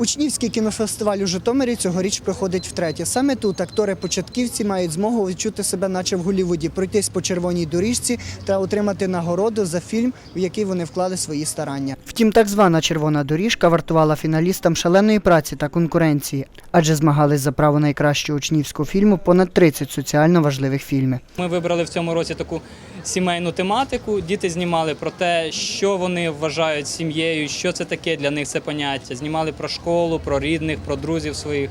Учнівський кінофестиваль у Житомирі цьогоріч проходить втретє. Саме тут актори-початківці мають змогу відчути себе, наче в Голлівуді, пройтись по червоній доріжці та отримати нагороду за фільм, в який вони вклали свої старання. Втім, так звана червона доріжка вартувала фіналістам шаленої праці та конкуренції, адже змагались за право найкращого учнівського фільму понад 30 соціально важливих фільмів. Ми вибрали в цьому році таку сімейну тематику. Діти знімали про те, що вони вважають сім'єю, що це таке для них це поняття. Знімали про школу, про рідних, про друзів своїх.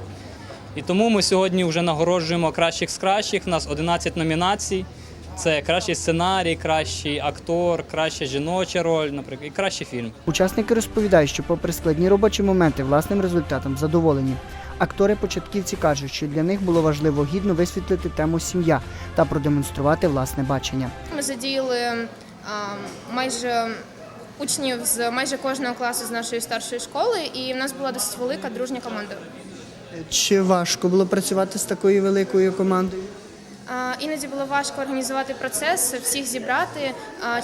І тому ми сьогодні вже нагороджуємо кращих з кращих. У нас 11 номінацій. Це кращий сценарій, кращий актор, краща жіноча роль, наприклад, і кращий фільм. Учасники розповідають, що попри складні робочі моменти власним результатом задоволені. Актори-початківці кажуть, що для них було важливо гідно висвітлити тему сім'я та продемонструвати власне бачення. Ми задіяли а, майже учнів з майже кожного класу з нашої старшої школи, і в нас була досить велика дружня команда. Чи важко було працювати з такою великою командою? Іноді було важко організувати процес, всіх зібрати.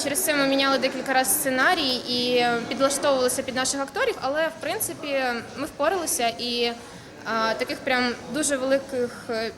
Через це ми міняли декілька разів сценарій і підлаштовувалися під наших акторів, але в принципі ми впоралися і таких прям дуже великих е,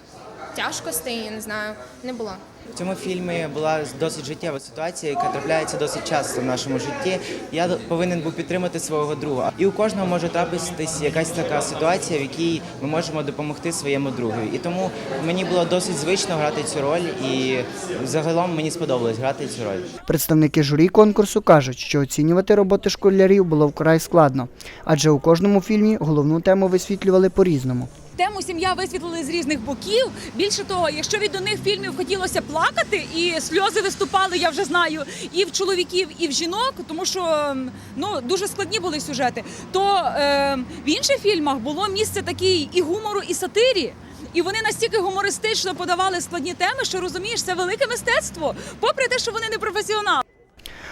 тяжкостей, я не знаю, не було. В цьому фільмі була досить життєва ситуація, яка трапляється досить часто в нашому житті. Я повинен був підтримати свого друга. І у кожного може трапитись якась така ситуація, в якій ми можемо допомогти своєму другові. І тому мені було досить звично грати цю роль, і загалом мені сподобалось грати цю роль. Представники журі конкурсу кажуть, що оцінювати роботи школярів було вкрай складно, адже у кожному фільмі головну тему висвітлювали по-різному. Тему сім'я висвітлили з різних боків. Більше того, якщо від них фільмів хотілося плакати, і сльози виступали, я вже знаю, і в чоловіків, і в жінок, тому що ну дуже складні були сюжети. То е, в інших фільмах було місце такій і гумору, і сатирі. І вони настільки гумористично подавали складні теми, що розумієш, це велике мистецтво, попри те, що вони не професіонали.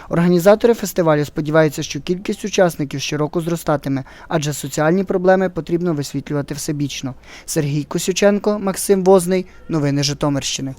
Організатори фестивалю сподіваються, що кількість учасників щороку зростатиме, адже соціальні проблеми потрібно висвітлювати всебічно. Сергій Косюченко, Максим Возний. Новини Житомирщини.